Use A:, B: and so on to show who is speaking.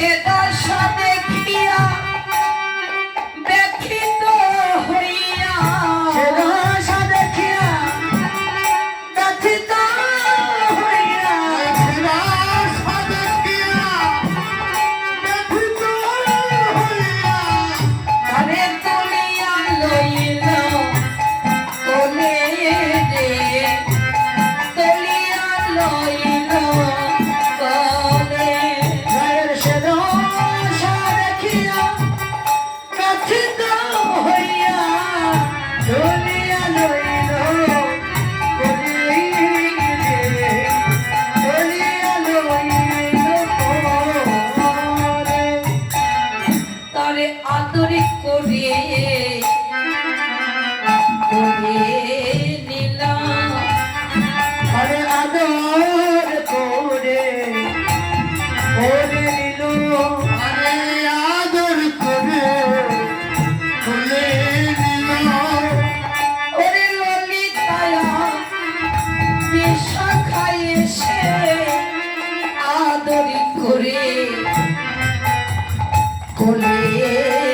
A: que das famílias. আদরে আদরে করে করে கொலையே